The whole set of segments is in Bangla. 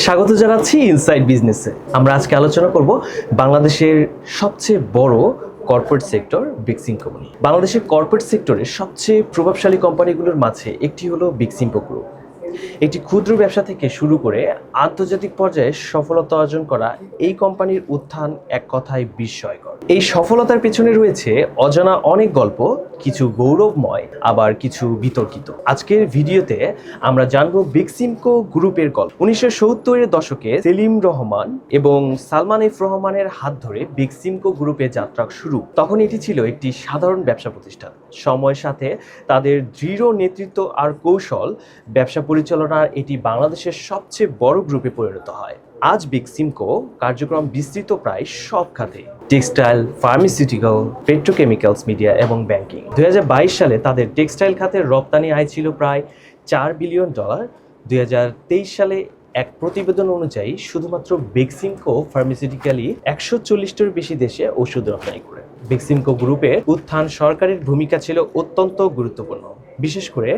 স্বাগত জানাচ্ছি ইনসাইড বিজনেসে আমরা আজকে আলোচনা করব বাংলাদেশের সবচেয়ে বড় কর্পোরেট সেক্টর বিক্সিমকো কোম্পানি বাংলাদেশের কর্পোরেট সেক্টরের সবচেয়ে প্রভাবশালী কোম্পানিগুলোর মাঝে একটি হলো বিক্সিমকো গ্রুপ একটি ক্ষুদ্র ব্যবসা থেকে শুরু করে আন্তর্জাতিক পর্যায়ে সফলতা অর্জন করা এই কোম্পানির উত্থান এক কথায় বিস্ময়কর। এই সফলতার পেছনে রয়েছে অজানা অনেক গল্প, কিছু গৌরবময়, আবার কিছু বিতর্কিত। আজকের ভিডিওতে আমরা জানব বিক্সিমকো গ্রুপের গল্প। উনিশশো সত্তরের দশকে সেলিম রহমান এবং সালমান এফ রহমানের হাত ধরে বিক্সিমকো গ্রুপের যাত্রা শুরু। তখন এটি ছিল একটি সাধারণ ব্যবসা প্রতিষ্ঠান। সময়ের সাথে তাদের দৃঢ় নেতৃত্ব আর কৌশল ব্যবসা পরিচালনার এটি বাংলাদেশের সবচেয়ে বড় গ্রুপে পরিণত হয়। আজ বিক্সিমকো কার্যক্রম বিস্তৃত প্রায় সব খাতে। টেক্সটাইল ফার্মাসিউটিক্যাল পেট্রোকেমিক্যালস মিডিয়া এবং ব্যাংকিং দুই হাজার বাইশ সালে তাদের টেক্সটাইল খাতের রপ্তানি আয় ছিল প্রায় চার বিলিয়ন ডলার। দুই হাজার তেইশ সালে এক প্রতিবেদন অনুযায়ী শুধুমাত্র বেক্সিমকো ফার্মাসিউটিক্যালি একশো চল্লিশটির বেশি দেশে ওষুধ রপ্তানি করে। বেক্সিমকো গ্রুপের উত্থান সরকারের ভূমিকা ছিল অত্যন্ত গুরুত্বপূর্ণ। বিশেষ করে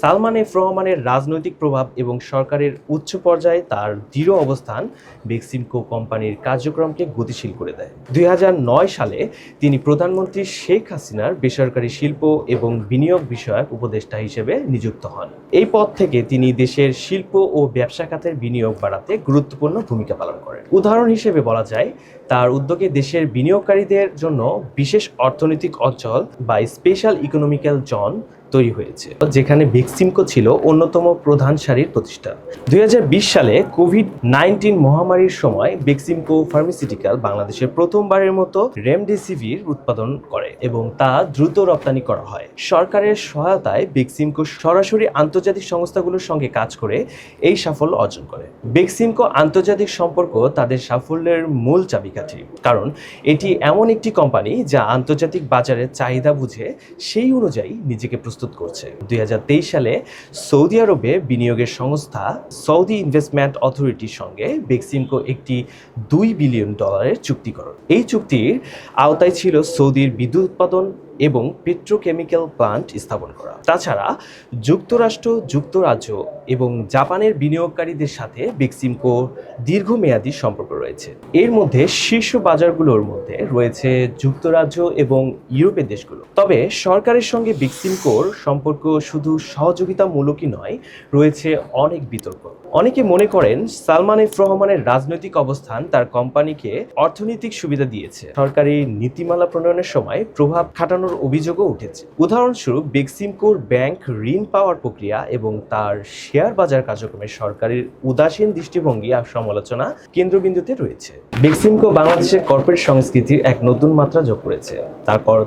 সালমান এফ রহমানের রাজনৈতিক প্রভাব এবং সরকারের উচ্চ পর্যায়ে তার দৃঢ় অবস্থান বেক্সিমকো কোম্পানির কার্যক্রমকে গতিশীল করে দেয়। দুই হাজার নয় সালে তিনি প্রধানমন্ত্রী শেখ হাসিনার বেসরকারি শিল্প এবং বিনিয়োগ বিষয়ক উপদেষ্টা হিসেবে নিযুক্ত হন। এই পদ থেকে তিনি দেশের শিল্প ও ব্যবসা খাতের বিনিয়োগ বাড়াতে গুরুত্বপূর্ণ ভূমিকা পালন করেন। উদাহরণ হিসেবে বলা যায়, তার উদ্যোগে দেশের বিনিয়োগকারীদের জন্য বিশেষ অর্থনৈতিক অঞ্চল বা স্পেশাল ইকোনমিক্যাল জোন তৈরি হয়েছে, যেখানে ভিক্সিমকো ছিল অন্যতম প্রধান সারির প্রতিষ্ঠান দুই সালে কোভিড নাইন্টিন মহামারীর সময় বেক্সিমকো ফার্মাসিউটিক্যাল বাংলাদেশের প্রথমবারের মতো রেমডেসিভির উৎপাদন করে এবং তা দ্রুত রপ্তানি করা হয়। সরকারের সহায়তায় বেক্সিমকো সরাসরি আন্তর্জাতিক সংস্থাগুলোর সঙ্গে কাজ করে এই সাফল্য অর্জন করে। বেক্সিমকো আন্তর্জাতিক সম্পর্ক তাদের সাফল্যের মূল চাবিকাঠি। কারণ এটি এমন একটি কোম্পানি যা আন্তর্জাতিক বাজারের চাহিদা বুঝে সেই অনুযায়ী নিজেকে প্রস্তুত করছে। দুই হাজার তেইশ সালে সৌদি আরবে বিনিয়োগের সংস্থা সৌদি ইনভেস্টমেন্ট অথরিটির সঙ্গে বেক্সিমকো একটি দুই বিলিয়ন ডলারের চুক্তি করে এই চুক্তির আওতায় ছিল সৌদির বিদ্যুৎ উৎপাদন এবং পেট্রোকেমিক্যাল প্লান্ট স্থাপন করা। তাছাড়া যুক্তরাষ্ট্র, যুক্তরাজ্য এবং জাপানের বিনিয়োগকারীদের সাথে বেক্সিমকো দীর্ঘমেয়াদী সম্পর্ক রয়েছে। এর মধ্যে শীর্ষ বাজারগুলোর মধ্যে রয়েছে যুক্তরাজ্য এবং ইউরোপের দেশগুলো। তবে সরকারের সঙ্গে বেক্সিমকোর সম্পর্ক শুধু সহযোগিতামূলকই নয়, রয়েছে অনেক বিতর্ক। অনেকে মনে করেন সালমান এফ রহমানের রাজনৈতিক অবস্থান তার কোম্পানিকে অর্থনৈতিক সুবিধা দিয়েছে। সরকারি নীতিমালা প্রণয়নের সময় প্রভাব খাটানোর অভিযোগও উঠেছে। উদাহরণস্বরূপ বেক্সিমকোর ব্যাংক ঋণ পাওয়ার প্রক্রিয়া এবং তার শেয়ার বাজার কার্যক্রমে সরকারের উদাসীন দৃষ্টিভঙ্গি আর সমালোচনা কেন্দ্রবিন্দুতে রয়েছে। বেক্সিমকো বাংলাদেশের কর্পোরেট সংস্কৃতির এক নতুন মাত্রা যোগ করেছে। তারপর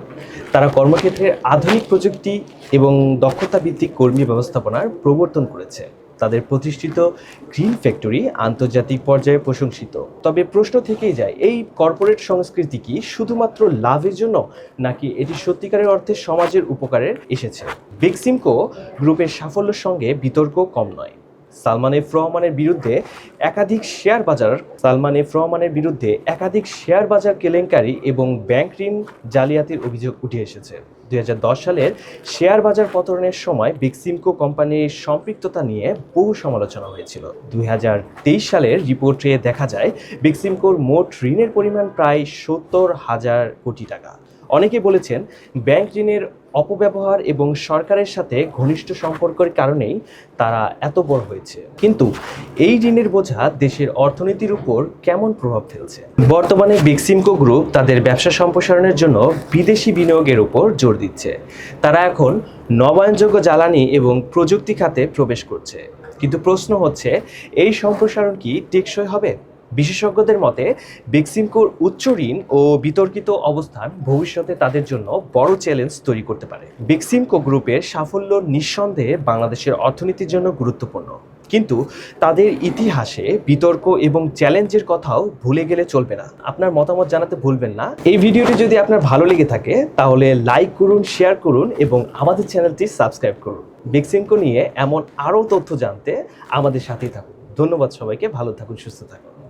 তারা কর্মক্ষেত্রে আধুনিক প্রযুক্তি এবং দক্ষতা ভিত্তিক কর্মী ব্যবস্থাপনার প্রবর্তন করেছে। তাদের প্রতিষ্ঠিত গ্রিন ফ্যাক্টরি আন্তর্জাতিক পর্যায়ে প্রশংসিত। তবে প্রশ্ন থেকেই যায়, এই কর্পোরেট সংস্কৃতি কি শুধুমাত্র লাভের জন্য নাকি এটি সত্যিকারের অর্থে সমাজের উপকারের এসেছে? বেক্সিমকো গ্রুপের সাফল্যের সঙ্গে বিতর্ক কম নয়। সালমান এফ রহমানের বিরুদ্ধে একাধিক শেয়ার বাজার, সালমান এফ রহমানের বিরুদ্ধে একাধিক শেয়ার বাজার কেলেঙ্কারি এবং ব্যাংক ঋণ জালিয়াতির অভিযোগ উঠে এসেছে। দুই সালের শেয়ার বাজার পতনের সময় বিক্সিমকো কোম্পানির সম্পৃক্ততা নিয়ে বহু সমালোচনা হয়েছিল। দুই হাজার তেইশ সালের রিপোর্টে দেখা যায় বিক্সিমকোর মোট ঋণের পরিমাণ প্রায় সত্তর হাজার কোটি টাকা। অনেকে বলেছেন, ব্যাংক ঋণের অপব্যবহার এবং সরকারের সাথে ঘনিষ্ঠ সম্পর্কের কারণেই তারা এত বড় হয়েছে। কিন্তু এই ঋণের বোঝা দেশের অর্থনীতির উপর কেমন প্রভাব ফেলছে? বর্তমানে বিক্সিমকো গ্রুপ তাদের ব্যবসা সম্প্রসারণের জন্য বিদেশি বিনিয়োগের উপর জোর দিচ্ছে। তারা এখন নবায়নযোগ্য জ্বালানি এবং প্রযুক্তি খাতে প্রবেশ করছে। কিন্তু প্রশ্ন হচ্ছে, এই সম্প্রসারণ কি টেকসই হবে? বিশেষজ্ঞদের মতে, বেক্সিমকোর উচ্চ ঋণ ও বিতর্কিত অবস্থান ভবিষ্যতে তাদের জন্য বড় চ্যালেঞ্জ তৈরি করতে পারে। বেক্সিমকো গ্রুপের সাফল্য নিঃসন্দেহে বাংলাদেশের অর্থনীতির জন্য গুরুত্বপূর্ণ। কিন্তু তাদের ইতিহাসে বিতর্ক এবং চ্যালেঞ্জের কথাও ভুলে গেলে চলবে না। আপনার মতামত জানাতে ভুলবেন না। এই ভিডিওটি যদি আপনার ভালো লেগে থাকে, তাহলে লাইক করুন, শেয়ার করুন এবং আমাদের চ্যানেলটি সাবস্ক্রাইব করুন। বেক্সিমকো নিয়ে এমন আরও তথ্য জানতে আমাদের সাথেই থাকুন। ধন্যবাদ সবাইকে, ভালো থাকুন, সুস্থ থাকুন।